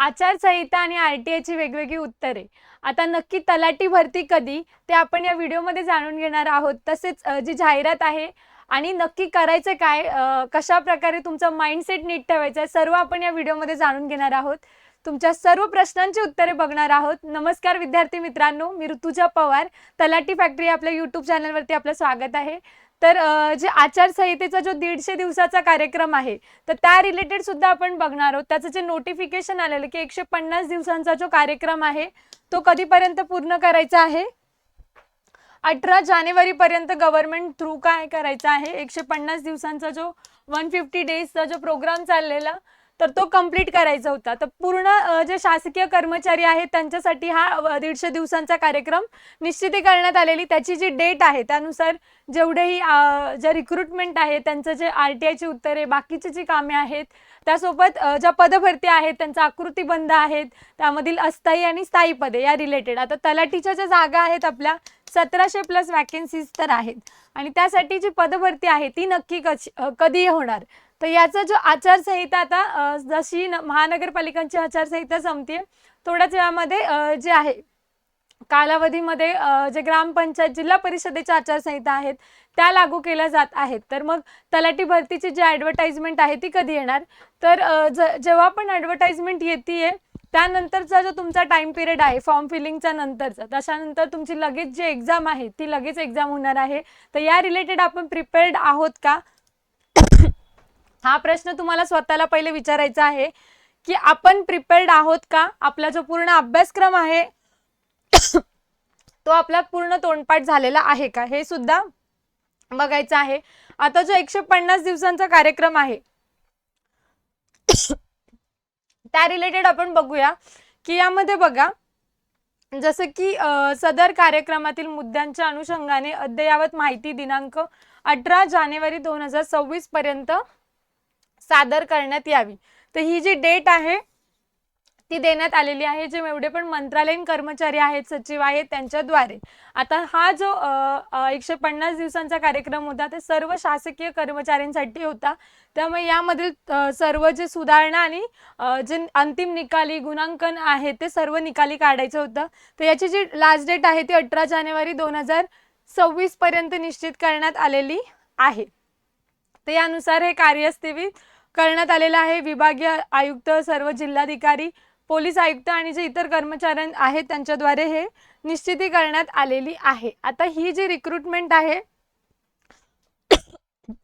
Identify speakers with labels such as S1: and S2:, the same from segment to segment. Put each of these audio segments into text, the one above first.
S1: आचारसंहिता आणि R T आयची वेगवेगळी उत्तरे. आता नक्की तलाठी भरती कधी ते आपण या व्हिडिओमध्ये जाणून घेणार आहोत. तसेच जी जाहिरात आहे आणि नक्की करायचं काय कशा प्रकारे तुमचा माइंडसेट नीट ठेवायचा आहे सर्व आपण या व्हिडिओमध्ये जाणून घेणार आहोत. तुमच्या सर्व प्रश्नांची उत्तरे बघणार आहोत. नमस्कार विद्यार्थी मित्रांनो मी ऋतुजा पवार. तलाटी फॅक्टरी आपल्या यूट्यूब चॅनलवरती आपलं स्वागत आहे. तर जे आचारसंहितेचा जो दीडशे दिवसाचा कार्यक्रम आहे तर त्या रिलेटेड सुद्धा आपण बघणार आहोत. त्याचं जे नोटिफिकेशन आलेलं की एकशे पन्नास दिवसांचा जो कार्यक्रम आहे तो कधीपर्यंत पूर्ण करायचा आहे? अठरा जानेवारीपर्यंत गव्हर्नमेंट थ्रू काय करायचा आहे? एकशे पन्नास दिवसांचा जो वन फिफ्टी डेजचा जो प्रोग्राम चाललेला तर तो कंप्लीट करायचा होता. तर पूर्ण जे शासकीय कर्मचारी आहेत त्यांच्यासाठी हा दीडशे दिवसांचा कार्यक्रम निश्चिती करण्यात आलेली. त्याची जी डेट आहे त्यानुसार जेवढेही ज्या जे रिक्रुटमेंट आहे त्यांचं जे आर टी आयची उत्तरे बाकीची जी कामे आहेत त्यासोबत ज्या पदभरती आहेत त्यांचा आकृतीबंध आहेत त्यामधील अस्थायी आणि स्थायी पदे या रिलेटेड आता तलाठीच्या ज्या जागा आहेत आपल्या सतराशे प्लस वॅकेन्सीज तर आहेत. आणि त्यासाठी जी पदभरती आहे ती नक्की कशी कधी होणार? तर याचा जो आचारसंहिता आता जशी न- महानगरपालिकांची आचारसंहिता संपते थोड्याच वेळामध्ये जे आहे कालावधीमध्ये जे ग्रामपंचायत जिल्हा परिषदेच्या आचारसंहिता आहेत त्या लागू केल्या जात आहेत. तर मग तलाठी भरतीची जी ॲडव्हर्टाइजमेंट आहे ती कधी येणार? तर ज जेव्हा पण ॲडव्हर्टाइजमेंट येते त्यानंतरचा जो तुमचा टाइम पिरियड आहे फॉर्म फिलिंगच्या नंतरचा त्याच्यानंतर तुमची लगेच जी एक्झाम आहे ती लगेच एक्झाम होणार आहे. तर या रिलेटेड आपण प्रिपेअर्ड आहोत का? हा प्रश्न तुम्हाला स्वतःला पहिले विचारायचा आहे की आपण प्रिपेअर्ड आहोत का? आपला जो पूर्ण अभ्यासक्रम आहे तो आपला पूर्ण तोंडपाठ झालेला आहे का? हे सुद्धा बघायचं आहे. आता जो एकशे पन्नास दिवसांचा कार्यक्रम आहे त्या रिलेटेड आपण बघूया. की यामध्ये बघा जसं की सदर कार्यक्रमातील मुद्द्यांच्या अनुषंगाने अद्ययावत माहिती दिनांक अठरा जानेवारी दोन हजार सव्वीस पर्यंत सादर करण्यात यावी. तर ही जी डेट आहे ती देण्यात आलेली आहे जे एवढे पण मंत्रालयीन कर्मचारी आहेत सचिव आहेत त्यांच्याद्वारे. आता हा जो एकशे पन्नास दिवसांचा कार्यक्रम होता ते सर्व शासकीय कर्मचाऱ्यांसाठी होता. त्यामुळे यामधील सर्व जे सुधारणा आणि जे अंतिम निकाली गुणांकन आहे ते सर्व निकाली काढायचं होतं. तर याची जी लास्ट डेट आहे ती अठरा जानेवारी दोन हजार सव्वीस पर्यंत निश्चित करण्यात आलेली आहे. तर यानुसार हे कार्यस्थगित करण्यात आलेलं आहे. विभागीय आयुक्त सर्व जिल्हाधिकारी पोलीस आयुक्त आणि जे इतर कर्मचाऱ्यां आहेत त्यांच्याद्वारे हे निश्चिती करण्यात आलेली आहे. आता ही जी रिक्रुटमेंट आहे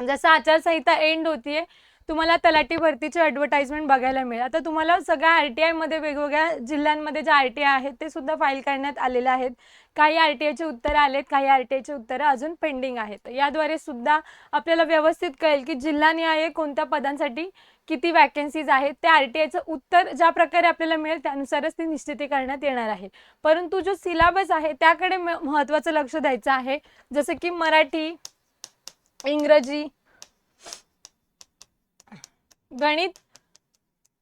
S1: जसं आचारसंहिता एंड होतीये तुम्हाला तलाठी भरतीची ॲडव्हर्टाईजमेंट बघायला मिळेल. आता तुम्हाला सगळ्या आर टी आयमध्ये वेगवेगळ्या जिल्ह्यांमध्ये ज्या आर टी आय आहेत ते सुद्धा फाईल करण्यात आलेले आहेत. काही आर टी आयचे उत्तरं आलेत काही आर टी आयचे उत्तरं अजून पेंडिंग आहेत. याद्वारे सुद्धा आपल्याला व्यवस्थित कळेल की जिल्हानिहाय कोणत्या पदांसाठी किती वॅकन्सीज आहेत त्या आर टी आयचं उत्तर ज्या प्रकारे आपल्याला मिळेल त्यानुसारच ती निश्चिती करण्यात येणार आहे. परंतु जो सिलेबस आहे त्याकडे म- महत्त्वाचं लक्ष द्यायचं आहे. जसं की मराठी इंग्रजी गणित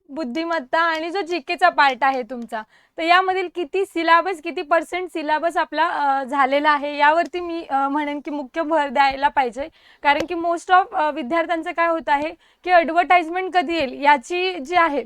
S1: बुद्धिमत्ता आणि जो जी केचा पार्ट आहे तुमचा तर यामधील किती सिलाबस किती पर्सेंट सिलाबस आपला झालेला आहे यावरती मी म्हणेन की मुख्य भर द्यायला पाहिजे. कारण की मोस्ट ऑफ विद्यार्थ्यांचं काय होत आहे की ॲडव्हर्टाइजमेंट कधी येईल याची जी आहे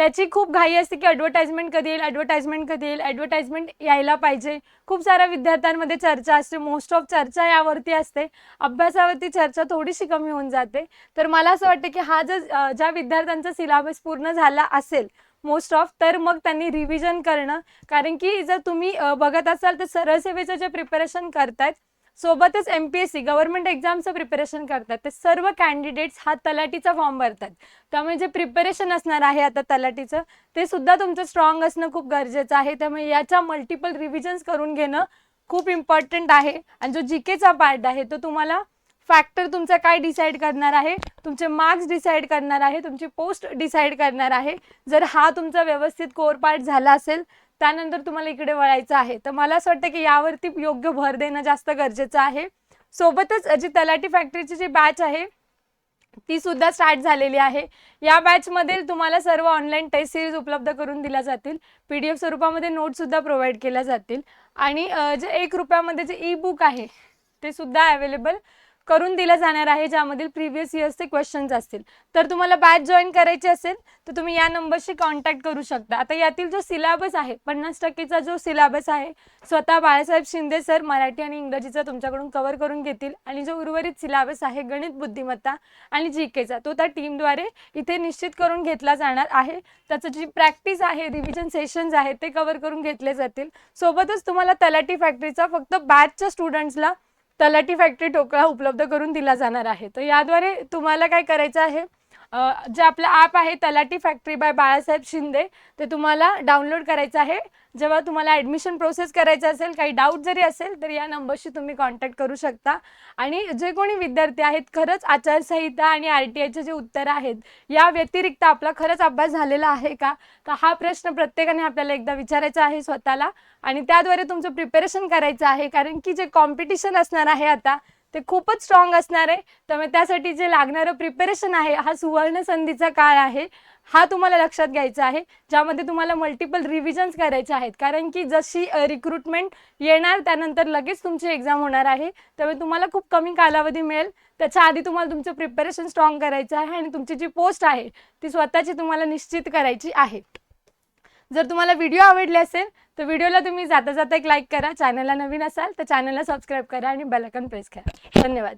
S1: त्याची खूप घाई असते की ॲडव्हर्टाइजमेंट कधी येईल ॲडव्हर्टाइजमेंट कधी येईल ॲडव्हर्टाइजमेंट यायला पाहिजे. खूप साऱ्या विद्यार्थ्यांमध्ये चर्चा असते. मोस्ट ऑफ चर्चा यावरती असते. अभ्यासावरती चर्चा थोडीशी कमी होऊन जाते. तर मला असं वाटतं की हा जर ज्या विद्यार्थ्यांचा सिलेबस पूर्ण झाला असेल मोस्ट ऑफ तर मग त्यांनी रिव्हिजन करणं. कारण की जर तुम्ही बघत असाल तर सरळ सेवेचं जे प्रिपरेशन करतायत सोबतच M P S C government एक्झामचं preparation करतात. ते सर्व कॅन्डिडेट्स हा तलाटीचा फॉर्म भरतात. त्यामुळे जे प्रिपरेशन असणार आहे आता तलाटीचं ते सुद्धा तुमचं स्ट्रॉंग असणं खूप गरजेचं आहे. त्यामुळे याच्या मल्टिपल रिव्हिजन्स करून घेणं खूप इम्पॉर्टंट आहे. आणि जो जी केचा पार्ट आहे तो तुम्हाला फॅक्टर तुमचा काय डिसाईड करणार आहे तुमचे मार्क्स डिसाईड करणार आहे तुमची पोस्ट डिसाईड करणार आहे. जर हा तुमचा व्यवस्थित कोर पार्ट झाला असेल त्यानंतर तुम्हाला इकडे वळायचं आहे. तर मला असं वाटतं की यावरती योग्य भर देणं जास्त गरजेचं आहे. सोबतच जी तलाठी फॅक्टरीची जी बॅच आहे ती सुद्धा स्टार्ट झालेली आहे. या बॅचमध्ये तुम्हाला सर्व ऑनलाईन टेस्ट सिरीज उपलब्ध करून दिल्या जातील. पी डी एफ स्वरूपामध्ये नोटसुद्धा प्रोव्हाइड केल्या जातील. आणि जे एक रुपयामध्ये जे ई बुक आहे ते सुद्धा अवेलेबल करून दिलं जाणार आहे ज्यामधील प्रिव्हियस इयर्सचे क्वेश्चन्स असतील. तर तुम्हाला बॅच जॉईन करायची असेल तर तुम्ही या नंबरशी कॉन्टॅक्ट करू शकता. आता यातील जो सिलेबस आहे पन्नास टक्केचा जो सिलेबस आहे स्वतः बाळासाहेब शिंदे सर मराठी आणि इंग्रजीचा तुमच्याकडून कव्हर करून घेतील. आणि जो उर्वरित सिलेबस आहे गणित बुद्धिमत्ता आणि जी केचा तो त्या टीमद्वारे इथे निश्चित करून घेतला जाणार आहे. त्याचं जी प्रॅक्टिस आहे रिव्हिजन सेशन्स आहेत ते कव्हर करून घेतले जातील. सोबतच तुम्हाला तलाठी फॅक्टरीचा फक्त बॅचच्या स्टुडंट्सला तलाठी फॅक्टरी टोकळा उपलब्ध करून दिला जाणार आहे. तर याद्वारे तुम्हाला काय करायचं आहे? जे आपलं ॲप आहे तलाटी फॅक्टरी बाय बाळासाहेब शिंदे ते तुम्हाला डाउनलोड करायचं आहे. जेव्हा तुम्हाला ॲडमिशन प्रोसेस करायचं असेल काही डाऊट जरी असेल तर या नंबरशी तुम्ही कॉन्टॅक्ट करू शकता. आणि जे कोणी विद्यार्थी आहेत खरंच आचारसंहिता आणि आर टी आयचे जे उत्तरं आहेत या व्यतिरिक्त आपला खरंच अभ्यास झालेला आहे का? तर हा प्रश्न प्रत्येकाने आपल्याला एकदा विचारायचा आहे स्वतःला. आणि त्याद्वारे तुमचं प्रिपरेशन करायचं आहे कारण की जे कॉम्पिटिशन असणार आहे आता ते खूपच स्ट्रॉंग असणार आहे. त्यामुळे त्यासाठी जे लागणारं प्रिपरेशन आहे हा सुवर्ण संधीचा काळ आहे हा तुम्हाला लक्षात घ्यायचा आहे. ज्यामध्ये तुम्हाला मल्टिपल रिव्हिजन्स करायचे आहेत. कारण की जशी रिक्रुटमेंट येणार त्यानंतर लगेच तुमची एक्झाम होणार आहे. त्यामुळे तुम्हाला खूप कमी कालावधी मिळेल. त्याच्या आधी तुम्हाला तुमचं प्रिपरेशन स्ट्रॉंग करायचं आहे आणि तुमची जी पोस्ट आहे ती स्वतःची तुम्हाला निश्चित करायची आहे. जर तुम्हाला व्हिडिओ आवडले असेल तर व्हिडिओला तुम्ही जाता जाता एक लाईक करा. चॅनलला नवीन असाल तर चॅनलला सबस्क्राईब करा आणि बेलकन प्रेस करा. धन्यवाद.